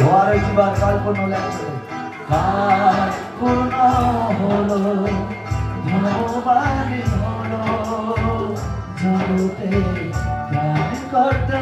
ঘরে জীবন কল্পন লাগছে কল্পনা হলো ভগবান হলো জগতে প্রাণ কর্তা